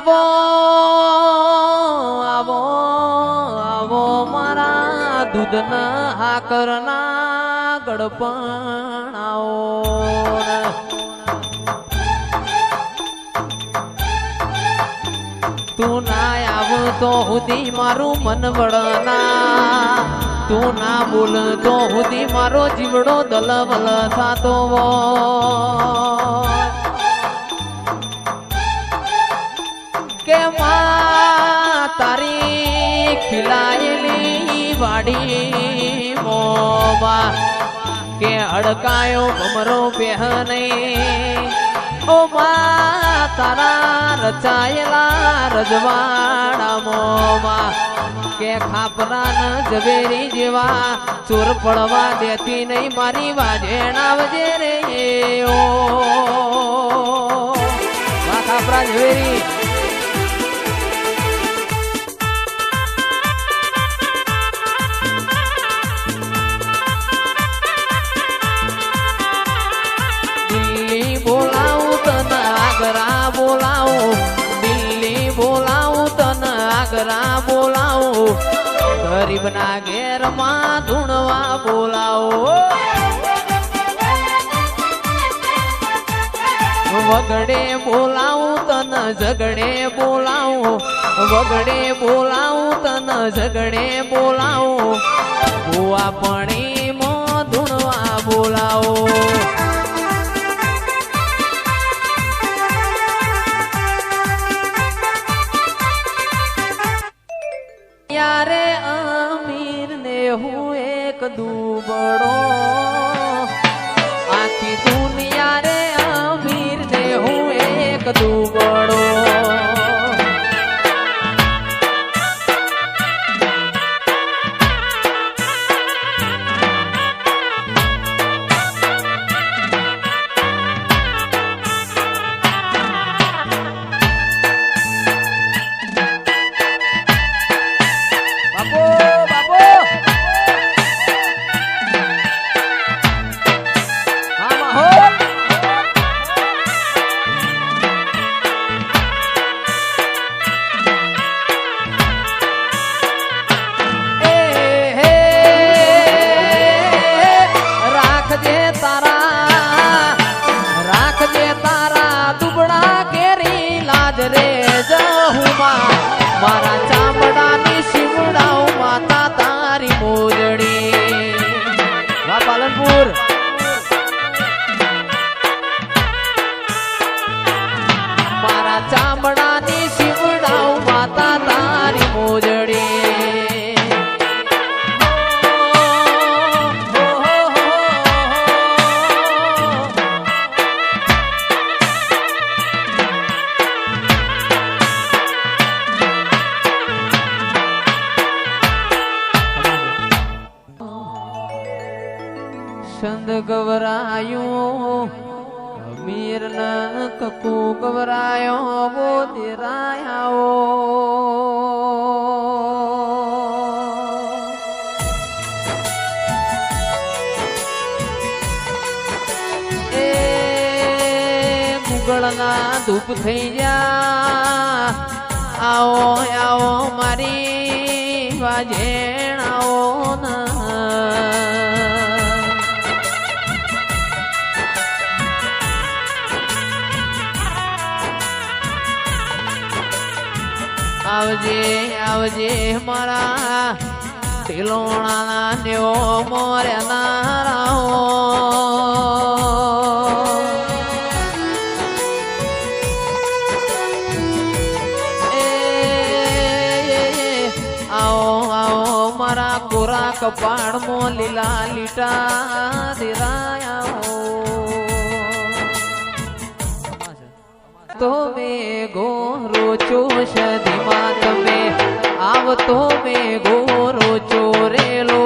આવો આવો આવો મારા દૂધના આકરના ગડપણ આવો તું ના આવ તો હુદી મારું મન વળના. તું ના બોલ તો હુદી મારો જીવડો દલવલ થાતો. કે માં તારી ખીલાયેલી વાડી મોમાં કે અડકાયો ભમરો બેહને ઓ માં તારા રચાયેલા રજવાડા મોમાં કે ખાપરા ન ઝવેરી જેવા ચોર પડવા દેતી નહીં મારી વાજેણા વજે રે ઓ. ખાપરા ઝવેરી. ગરીબના ઘેરમાં ધૂણવા બોલાવો. વગડે બોલાવું તન ઝગડે બોલાવું. વગડે બોલાવું તન ઝગડે બોલાવું. ભૂવા પણ ધૂણવા બોલાવો. એક દુબળો ગવરાયું મીર ન કકુ ગવરાયો વો દેરાયાઓ. એ મુગળના ધૂપ થઈ જા આવો આવો મારી વાજેણ આવજે મારા તિલોણાના નેવો મોરે નારાઓ. આવો આવો મારા કોરા કપાળમાં લીલા લીટા દેરાયા તો મેં ગોરો ધીમા તમે આવતો મે ગોરો ચોરેલો.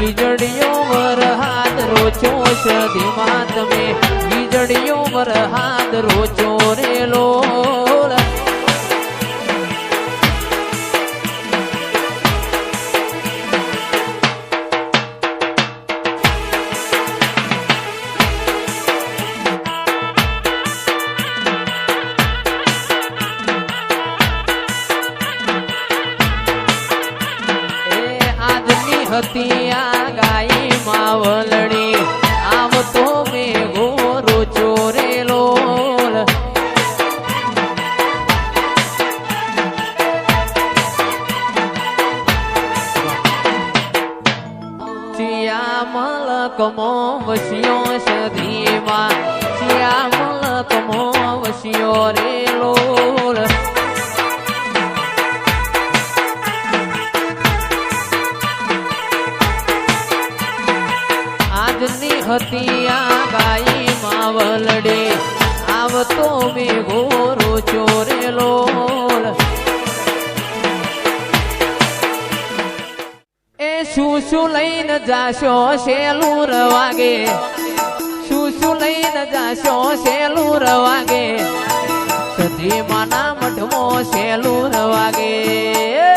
વીજળીઓ વર હાથ રોચો ધીમા તમે. વીજળીઓ વર હાથ રોચો રેલો. કમો વસ્યો સધીમાં શ્યામલ કમો વસ્યો રેલો આજની હતી આ ગાય માવલડે આવતો મેઘો શું લઈને જાશો શેલું રવાગે શું શું લઈને જાશો શેલું રવાગે સધી માના મઢમો શેલું રવાગે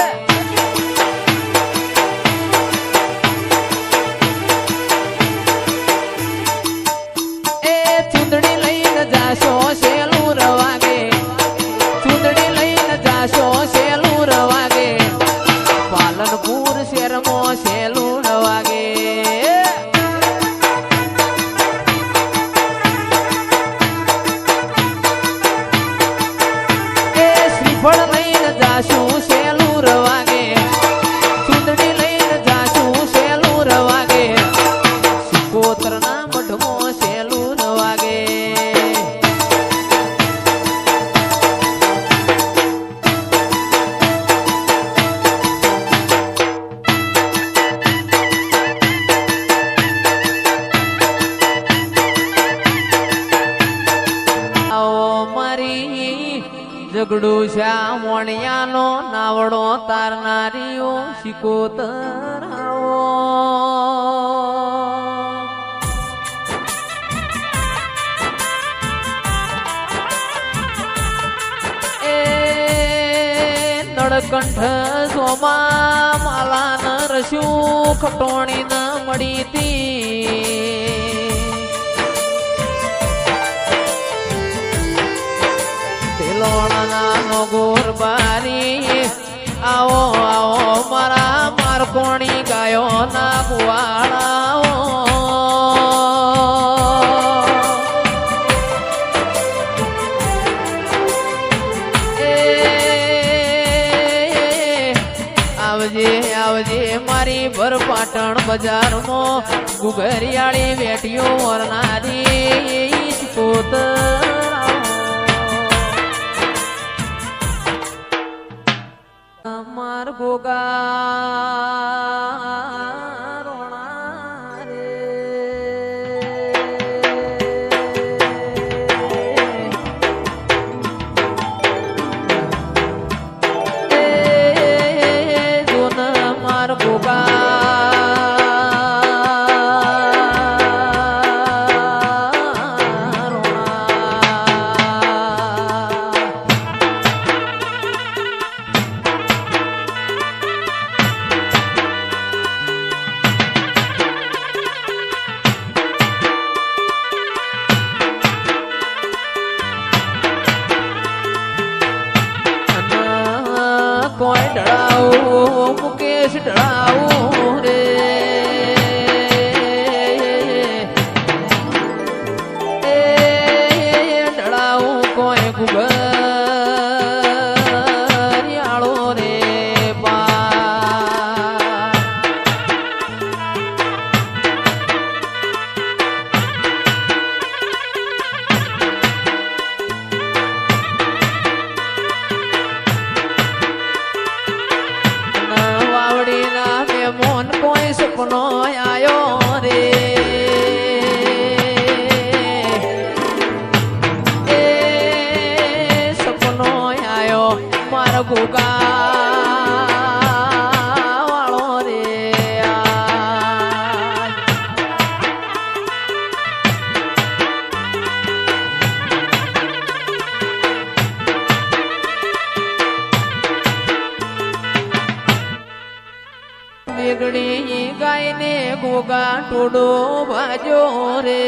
તારનારીઓ શિકોતર એ નળકંઠ સોમા માલા નરશું ખટોણી ન મળી તી આવો આવો મારા મારકોણી ગાયો ના કુવાળાઓ આવજે આવજે મારી ભર બજારમાં ગુગરિયાળી વેટીઓ વરનારી કોતરાઓ અમાર ગોગા ઢળાવું મુકેશ ઢળાવું વેગડી ગાયને ગોગા ટોડો ભાજો રે.